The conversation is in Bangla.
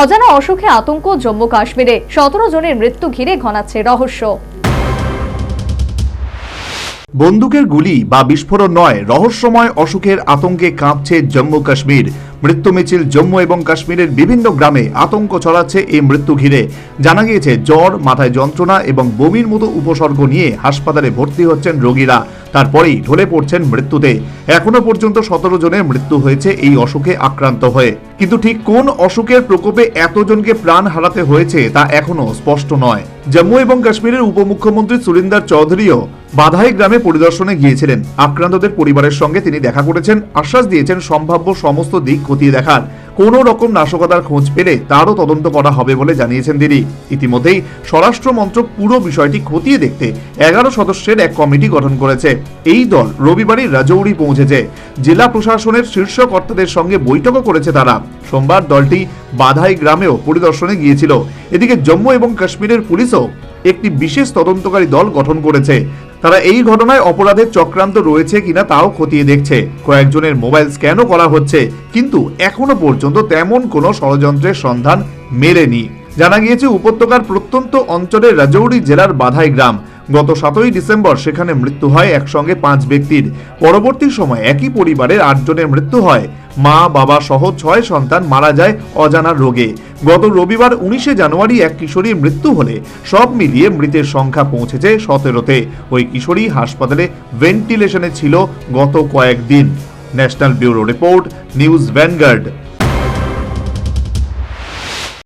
অজানা অসুখে আতঙ্ক জম্মু কাশ্মীরে। সতেরো জনের মৃত্যু ঘিরে ঘনাচ্ছে রহস্য। বন্দুকের গুলি বা বিস্ফোরণ নয়, রহস্যময় অসুখের আতঙ্কে কাঁপছে জম্মু কাশ্মীর। মৃত্যু মিছিল জম্মু এবং কাশ্মীরের বিভিন্ন গ্রামে আতঙ্ক ছড়াচ্ছে এই মৃত্যু ঘিরে। জানা গিয়েছে, জ্বর, মাথায় যন্ত্রণা এবং বমির মতো উপসর্গ নিয়ে হাসপাতালে ভর্তি হচ্ছেন রোগীরা। তারপরেই ঢলে পড়ছেন মৃত্যুতে। এখনও পর্যন্ত সতেরো জনের মৃত্যু হয়েছে এই অসুখে আক্রান্ত হয়ে। কিন্তু ঠিক কোন অসুখের প্রকোপে এতজনকে প্রাণ হারাতে হয়েছে তা এখনও স্পষ্ট নয়। জম্মু এবং কাশ্মীরের উপমুখ্যমন্ত্রী সুরিন্দার চৌধুরীও বাধাই গ্রামে পরিদর্শনে গিয়েছিলেন। আক্রান্তদের পরিবারের সঙ্গে তিনি দেখা করেছেন, আশ্বাস দিয়েছেন, সম্ভাব্য সমস্ত দিক খতিয়ে দেখার। কোনো রকম নাশকতার খোঁজ পেলে তারও তদন্ত করা হবে বলে জানিয়েছেন তিনি ইতিমধ্যেই স্বরাষ্ট্র মন্ত্রক পুরো বিষয়টি খতিয়ে দেখতে এগারো সদস্যের এক কমিটি গঠন করেছে। এই দল রবিবারই রাজৌরি পৌঁছেছে। জেলা প্রশাসনের শীর্ষ কর্তাদের সঙ্গে বৈঠকও করেছে তারা। সোমবার দলটি বাধাই গ্রামেও পরিদর্শনে গিয়েছিল। এদিকে জম্মু এবং কাশ্মীরের পুলিশও একটি বিশেষ তদন্তকারী দল গঠন করেছে। তারা এই ঘটনায় অপরাধের চক্রান্ত রয়েছে কিনা তাও খতিয়ে দেখছে। কয়েকজনের মোবাইল স্ক্যানও করা হচ্ছে, কিন্তু এখনও পর্যন্ত তেমন কোনো ষড়যন্ত্রের সন্ধান মেলেনি। জানা গিয়েছে, উপত্যকার প্রত্যন্ত অঞ্চলের রাজৌরি জেলার বাধাই গ্রাম। গত সাতই ডিসেম্বর সেখানে মৃত্যু হয় একসঙ্গে পাঁচ ব্যক্তির। পরবর্তী সময় একই পরিবারের আটজনের মৃত্যু হয়। মা, বাবা সহ ছয় সন্তান মারা যায় অজানা রোগে। গত রবিবার উনিশে জানুয়ারি এক কিশোরীর মৃত্যু হলে সব মিলিয়ে মৃতের সংখ্যা পৌঁছেছে সতেরোতে। ওই কিশোরী হাসপাতালে ভেন্টিলেশনে ছিল গত কয়েকদিন। National bureau report, news vanguard.